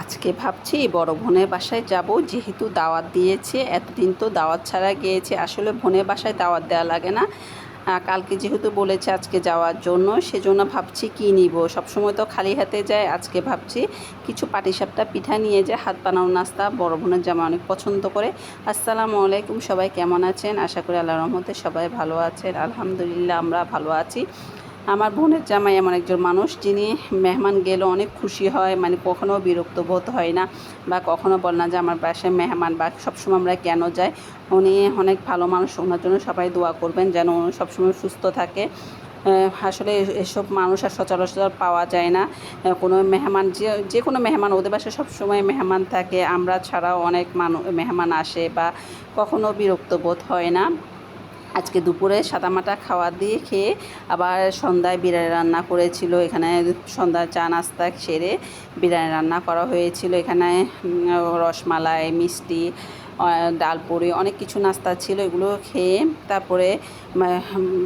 আজকে ভাবছি বড় বোনের বাসায় যাব, যেহেতু দাওয়াত দিয়েছে, এতদিন তো দাওয়াত ছাড়া গিয়েছে, আসলে বোনের বাসায় দাওয়াত দেওয়া লাগে না। কালকে যেহেতু বলেছে আজকে যাওয়ার জন্য, সেজন্য ভাবছি কী নিব? সবসময় তো খালি হাতে যায়, আজকে ভাবছি কিছু পাটিসাপটা পিঠা নিয়ে যায়, হাত বানানো নাস্তা, বড় বোনের জামা অনেক পছন্দ করে। আসসালামু আলাইকুম, সবাই কেমন আছেন? আশা করি আল্লাহ রহমতে সবাই ভালো আছেন। আলহামদুলিল্লাহ, আমরা ভালো আছি। আমার বোনের জামাই এমন একজন মানুষ যিনি মেহমান গেলে অনেক খুশি হয় মানে কখনো বিরক্ত বোধ হয় না বা কখনো বল না যে আমার বাসায় মেহমান বা সবসময় আমরা কেন যাই। উনি অনেক ভালো মানুষ, ওনার জন্য সবাই দোয়া করবেন যেন উনি সবসময় সুস্থ থাকে। আসলে এসব মানুষ আর সচরাচর পাওয়া যায় না। কোনো মেহমান, যে যে কোনো মেহমান, ওদের বাসায় সবসময় মেহমান থাকে। আমরা ছাড়াও অনেক মানুষ মেহমান আসে বা কখনো বিরক্ত বোধ হয় না। আজকে দুপুরে সাদামাটা খাওয়া দিয়ে খেয়ে আবার সন্ধ্যায় বিরিয়ানি রান্না করেছিল। এখানে সন্ধ্যায় চা নাস্তা সেরে বিরিয়ানি রান্না করা হয়েছিল। এখানে রসমালাই, মিষ্টি ডাল পুরি, অনেক কিছু নাস্তা ছিল, এগুলো খেয়ে তারপরে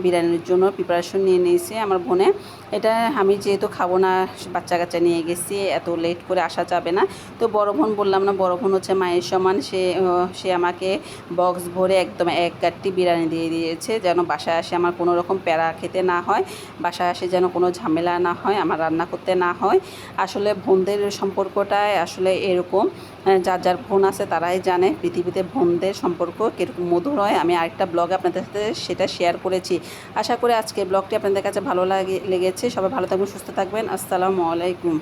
বিরিয়ানির জন্য প্রিপারেশন নিয়ে নিয়েছি আমার বোনে। এটা আমি যেহেতু খাব না, বাচ্চা কাচ্চা নিয়ে গেছি, এত লেট করে আসা যাবে না। তো বড় বোন বললাম না, বড় বোন হচ্ছে মায়ের সমান, সে সে আমাকে বক্স ভরে একদম এক গাঁটটি বিরিয়ানি দিয়ে দিয়েছে, যেন বাসায় আসে আমার কোনো রকম প্যারা খেতে না হয়, বাসায় আসে যেন কোনো ঝামেলা না হয়, আমার রান্না করতে না হয়। আসলে বোনদের সম্পর্কটাই আসলে এরকম। যার যার বোন আছে তারাই জানে পৃথিবীতে বোনদের সম্পর্ক কীরকম মধুর হয়। আমি আরেকটা ব্লগে আপনাদের সাথে সেটা শেয়ার করেছি। আশা করি আজকে ব্লগটি আপনাদের কাছে ভালো লাগে, লেগেছে। সবাই ভালো থাকবেন, সুস্থ থাকবেন। আসসালামু আলাইকুম।